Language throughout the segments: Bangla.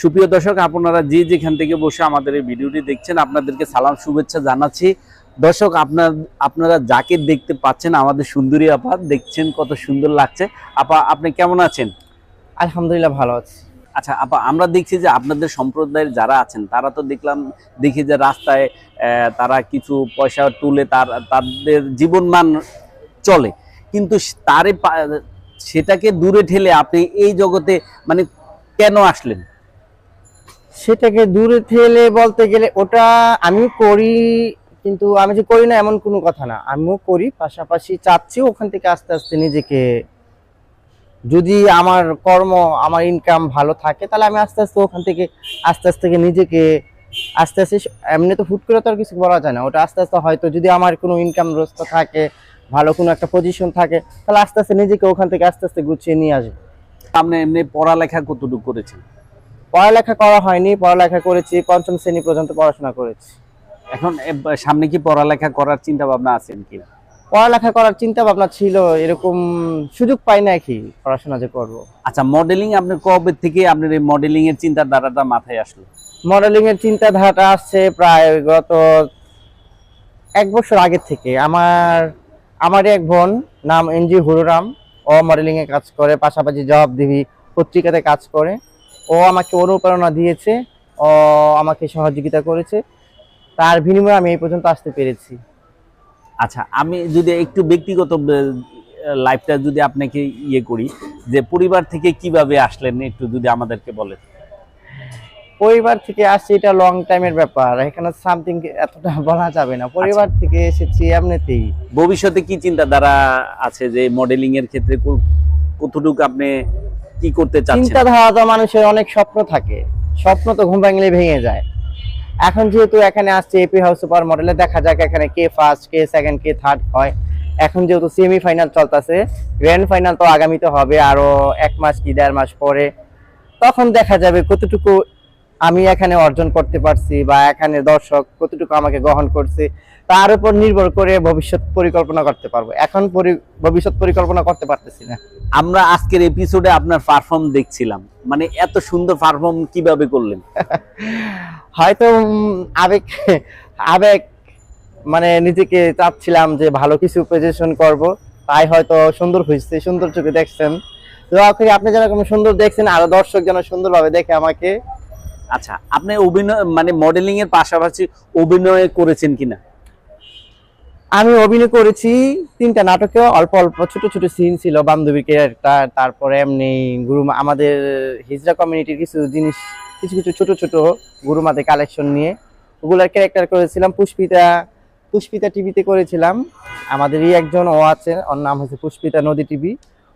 সুপ্রিয় দর্শক আপনারা যে যেখান থেকে বসে আমাদের এই ভিডিওটি দেখছেন আপনাদেরকে সালাম শুভেচ্ছা জানাচ্ছি। দর্শক আপনার আপনারা যাকে দেখতে পাচ্ছেন আমাদের সুন্দরী আপা দেখছেন কত সুন্দর লাগছে। আপা আপনি কেমন আছেন? আলহামদুলিল্লাহ ভালো আছি। আচ্ছা আপা আমরা দেখছি যে আপনাদের সম্প্রদায়ের যারা আছেন তারা তো দেখলাম দেখি যে রাস্তায় তারা কিছু পয়সা তুলে তার তাদের জীবনমান চলে। কিন্তু তারে সেটাকে দূরে ঠেলে আপনি এই জগতে মানে কেন আসলেন? সেটাকে দূরে ঠেলে বলতে গেলে ওটা আমি করি, কিন্তু আমি যে করি না এমন কোনো কথা না। আমিও করি, পাশাপাশি চাচ্ছি ওখান থেকে আস্তে আস্তে নিজেকে যদি আমার কর্ম, আমার ইনকাম ভালো থাকে, তাহলে আমি আস্তে আস্তে ওখান থেকে, আস্তে আস্তে নিজেকে, আস্তে আস্তে এমনি তো হুট করে তো আর কিছু বলা যায় না। ওটা আস্তে আস্তে হয়তো যদি আমার কোনো ইনকাম রাস্তা থাকে, ভালো কোনো একটা পজিশন থাকে, তাহলে আস্তে আস্তে নিজেকে ওখান থেকে আস্তে আস্তে গুছিয়ে নিয়ে আসবে। আপনি এমনি পড়ালেখা কতটুকু করেছেন? পড়ালেখা করা হয়নি পড়ালেখা করেছি পঞ্চম শ্রেণি পর্যন্ত পড়াশোনা করেছি। এখন সামনে কি পড়ালেখা করার চিন্তা ভাবনা আছেন কি? পড়ালেখা করার চিন্তা ভাবনা ছিল এরকম সুযোগ পাই না কি পড়াশোনা যে করব। আচ্ছা মডেলিং আপনি কবে থেকে আপনার এই মডেলিং এর চিন্তাধারাটা মাথায় আসলো? মডেলিং এর চিন্তাধারাটা আসছে প্রায় গত এক বছর আগে থেকে। আমার আমার এক বোন নাম এনজি হুরুরাম ও মডেলিং এ কাজ করে পাশাপাশি জবাবদিহি পত্রিকাতে কাজ করে। ও আমাকে অনুপ্রেরণা দিয়েছে ও আমাকে সহযোগিতা করেছে। তার বিনিময়ে আমি এই পর্যন্ত আসতে পেরেছি। আচ্ছা আমি যদি একটু ব্যক্তিগত লাইফটা যদি আপনাকে ইয়ে করি যে পরিবার থেকে কীভাবে আসলেন একটু যদি আমাদেরকে বলেন। পরিবার থেকে আসছি এটা লং টাইমের ব্যাপার। এখানে সামথিং এতটা বলা যাবে না। পরিবার থেকে এসেছি এমনিতেই। ভবিষ্যতে কি চিন্তাধারা আছে যে মডেলিং এর ক্ষেত্রে কতটুকু আপনি কি করতে চাচ্ছেন? চিন্তাধারা তো মানুষের অনেক স্বপ্ন থাকে। স্বপ্ন তো ঘুম ভাঙলে ভেঙে যায়। এখন যেহেতু এখানে আসছে এপি হাউস সুপার মডেলে দেখা যাক এখানে কে ফার্স্ট কে সেকেন্ড কে থার্ড হয়। এখন যেহেতু সেমি ফাইনাল চলতেছে গ্র্যান্ড ফাইনাল তো আগামীতে হবে আরও এক মাস কি দেড় মাস পরে। তখন দেখা যাবে কতটুকু আমি এখানে অর্জন করতে পারছি বা এখানে দর্শক কতটুকু আমাকে গ্রহণ করছে তার উপর নির্ভর করে ভবিষ্যৎ পরিকল্পনা করতে পারব। এখন ভবিষ্যৎ পরিকল্পনা করতে পারতেছি না। আমরা আজকের এপিসোডে আপনার পারফর্ম দেখছিলাম। মানে এত সুন্দর পারফর্ম কীভাবে করলেন? হয়তো আবেগ আবেগ মানে নিজেকে চাচ্ছিলাম যে ভালো কিছু প্রেজেন্টেশন করব। তাই হয়তো সুন্দর হয়েছে সুন্দর চোখে দেখছেন। দোয়া করি আপনি যেরকম সুন্দর দেখছেন আরও দর্শক যেন সুন্দরভাবে দেখে আমাকে। আচ্ছা আপনি অভিনয় মানে মডেলিং এর পাশাপাশি অভিনয় করেছেন কিনা? আমি অভিনয় করেছি তিনটা নাটকে, অল্প অল্প ছোট ছোট সিন ছিল, বান্ধবীকে ক্যারেক্টার তারপরে এমনি গুরু আমাদের হিজড়া কমিউনিটির কিছু জিনিস, কিছু কিছু ছোট ছোট গুরুমাদের কালেকশন নিয়ে, ওগুলার ক্যারেক্টার করেছিলাম, পুষ্পিতা পুষ্পিতা টিভিতে করেছিলাম। আমাদেরই একজন ও আছে, ওর নাম হচ্ছে পুষ্পিতা নদী টিভি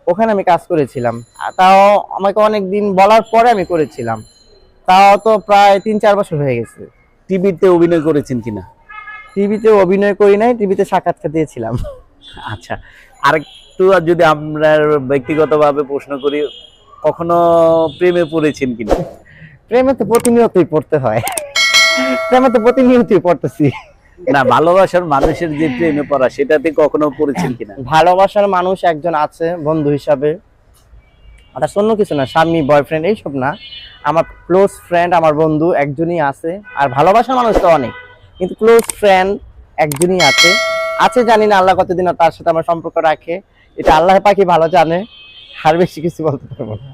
ওখানে আমি কাজ করেছিলাম। তাও আমাকে অনেক দিন বলার পরে আমি করেছিলাম। তাও তো প্রায় তিন চার বছর হয়ে গেছে। টিভিতে অভিনয় করেছেন কিনা? টিভিতে অভিনয় করি নাই টিভিতে সাক্ষাৎকার দিয়েছিলাম। আচ্ছা আরেকটু যদি আমরা ব্যক্তিগতভাবে প্রশ্ন করি কখনো প্রেমে পড়েছেন কিনা? প্রেমে তো প্রতিনিয়তই পড়তে হয়। প্রেমে তো প্রতিনিয়তই পড়তেছি। না ভালোবাসার মানুষের যে প্রেমে পড়া সেটাতে কখনো পড়েছেন কিনা? ভালোবাসার মানুষ একজন আছে বন্ধু হিসাবে। ওটা অন্য কিছু না স্বামী বয়ফ্রেন্ড এইসব না। আমার ক্লোজ ফ্রেন্ড আমার বন্ধু একজনই আছে, আর ভালোবাসার মানুষ তো অনেক, কিন্তু ক্লোজ ফ্রেন্ড একজনই আছে। আছে জানি না আল্লাহ কতদিন তার সাথে আমার সম্পর্ক রাখে, এটা আল্লাহ পাখি ভালো জানে, আর বেশি কিছু বলতে পারব না।